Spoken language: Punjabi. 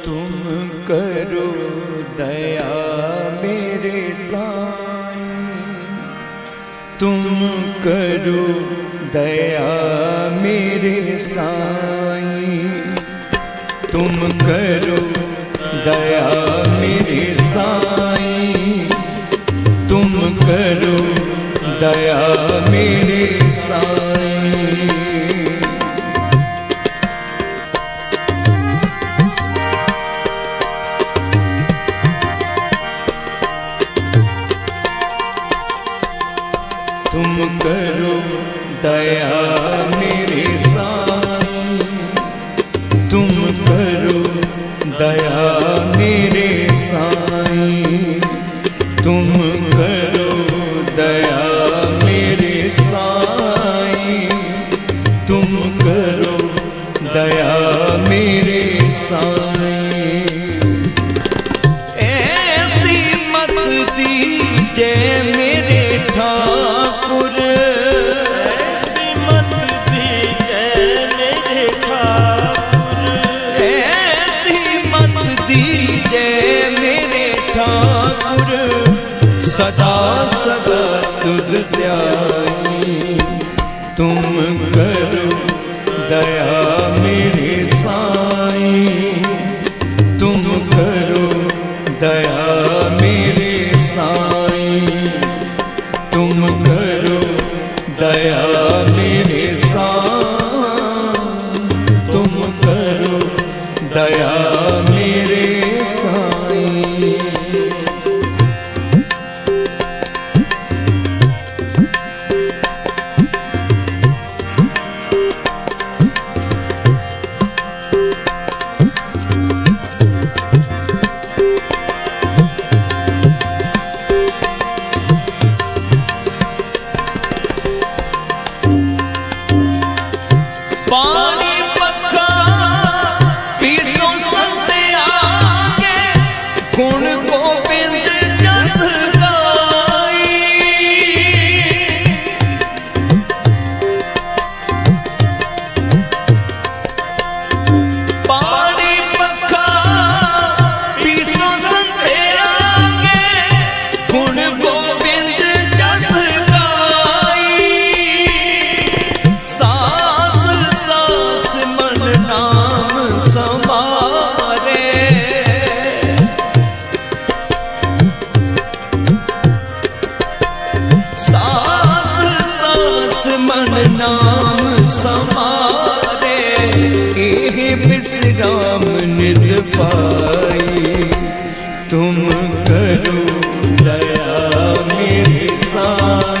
तुम करो दया मेरे साई तुम करो दया मेरे साई तुम करो दया मेरे साई तुम करो दया मेरे करो दया मेरे साई तुम करो दया मेरे साई तुम करो दया मेरे साई तुम करो दया मेरे साई ਜੇ ਮੇਰੇ ਠਾਕੁਰ ਸਦਾ ਸਦਾ ਤੁਧ ਧਿਆਈ ਤੁਮ ਕਰੋ ਦਇਆ ਮੇਰੇ ਸਾਈ ਤੁਮ ਕਰੋ ਦਇਆ ਮੇਰੇ ਸਾਈ ਤੁਮ ਕਰੋ ਦਇਆ ਮੇਰੇ ਸਾਈ ਤੁਮ ਕਰੋ ਦਇਆ ਮੇਰੇ ਸਾਸ ਸਾਸ ਮਨ ਨਾਮ ਸਮਾਰੇ ਇਹ ਬਿਸਰਾਮ ਨਿਦ ਪਾਈ। ਤੁਮ ਕਰੋ ਦਇਆ ਮੇਰੇ ਸਾਈ